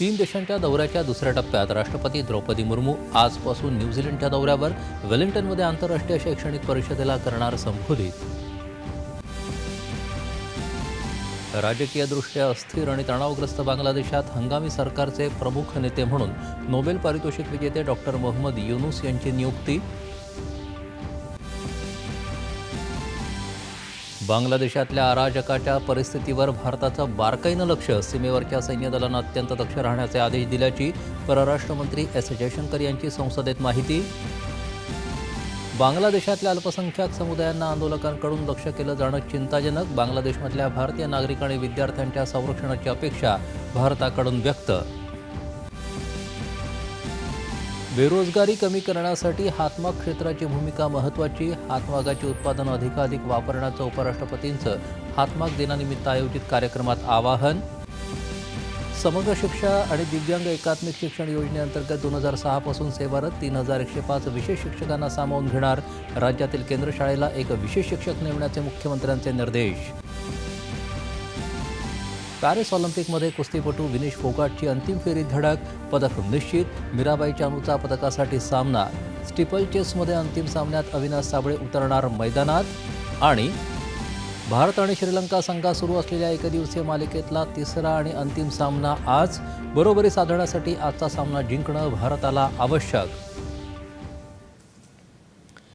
तीन देशांच्या दौऱ्याच्या दुसऱ्या टप्प्यात राष्ट्रपती द्रौपदी मुर्मू आजपासून न्यूझीलंडच्या दौऱ्यावर वेलिंग्टनमध्ये आंतरराष्ट्रीय शैक्षणिक परिषदेला करणार संबोधित. राजकीयदृष्ट्या अस्थिर आणि तणावग्रस्त बांगलादेशात हंगामी सरकारचे प्रमुख नेते म्हणून नोबेल पारितोषिक विजेते डॉक्टर मोहम्मद युनुस यांची नियुक्ती. बांगलादेशातल्या अराजकाच्या परिस्थितीवर भारताचं बारकाईनं लक्ष सीमेवरच्या सैन्य दलांना अत्यंत दक्ष राहण्याचे आदेश दिल्याची परराष्ट्र मंत्री एस जयशंकर यांची संसदेत माहिती. बांगलादेशातल्या अल्पसंख्याक समुदायांना आंदोलकांकडून लक्ष केलं जाणं चिंताजनक बांगलादेशमधल्या भारतीय नागरिक आणि विद्यार्थ्यांच्या संरक्षणाची अपेक्षा भारताकडून व्यक्त. बेरोजगारी कमी करण्यासाठी हातमाग क्षेत्राची भूमिका महत्त्वाची. हातमागाचे उत्पादन अधिकाधिक वापरण्याचं उपराष्ट्रपतींचं हातमाग दिनानिमित्त आयोजित कार्यक्रमात आवाहन. समग्र शिक्षा आणि दिव्यांग एकात्मिक शिक्षण योजनेअंतर्गत दोन हजार सहापासून सेवारत तीन हजार एकशे पाच विशेष शिक्षकांना सामावून घेणार राज्यातील केंद्र शाळेला एक विशेष शिक्षक नेमण्याचे मुख्यमंत्र्यांचे निर्देश. पॅरिस ऑलिम्पिकमध्ये कुस्तीपटू विनेश फोगाटची अंतिम फेरीत धडक पदक निश्चित मीराबाई चानूचा पदकासाठी सामना. स्टिपल चेसमध्ये अंतिम सामन्यात अविनाश साबळे उतरणार मैदानात आणि भारत आणि श्रीलंका संघात सुरू असलेल्या एकदिवसीय मालिकेतला तिसरा आणि अंतिम सामना आज बरोबरी साधण्यासाठी आजचा सामना जिंकणं भारताला आवश्यक.